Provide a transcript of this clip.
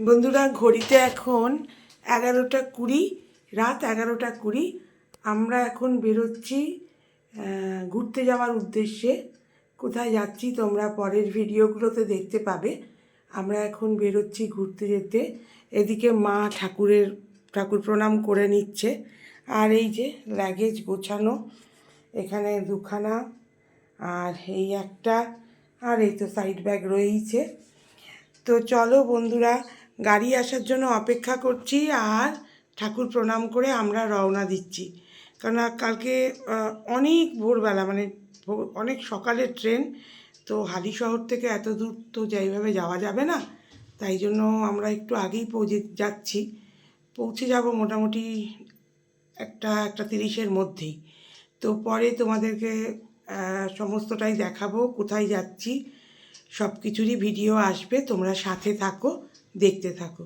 বন্ধুরা, ঘড়িতে এখন এগারোটা কুড়ি, রাত এগারোটা কুড়ি। আমরা এখন বেরোচ্ছি ঘুরতে যাওয়ার উদ্দেশ্যে। কোথায় যাচ্ছি তোমরা পরের ভিডিওগুলোতে দেখতে পাবে। আমরা এখন বেরোচ্ছি ঘুরতে যেতে। এদিকে মা ঠাকুরের, ঠাকুর প্রণাম করে নিচ্ছে। আর এই যে লাগেজ গোছানো, এখানে দুখানা, আর এই একটা, আর এই তো সাইড ব্যাগ রয়েইছে। তো চলো বন্ধুরা গাড়ি আসার জন্য অপেক্ষা করছি আর ঠাকুর প্রণাম করে আমরা রওনা দিচ্ছি। কেননা কালকে অনেক ভোরবেলা মানে অনেক সকালের ট্রেন, তো হালি শহর থেকে এত দূর তো যেইভাবে যাওয়া যাবে না, তাই জন্য আমরা একটু আগেই পৌঁছে যাচ্ছি। পৌঁছে যাব মোটামুটি একটা একটা তিরিশের মধ্যেই। তো পরে তোমাদেরকে সমস্তটাই দেখাবো, কোথায় যাচ্ছি সব কিছুরই ভিডিও আসবে, তোমরা সাথে থাকো। দেখতে থাকো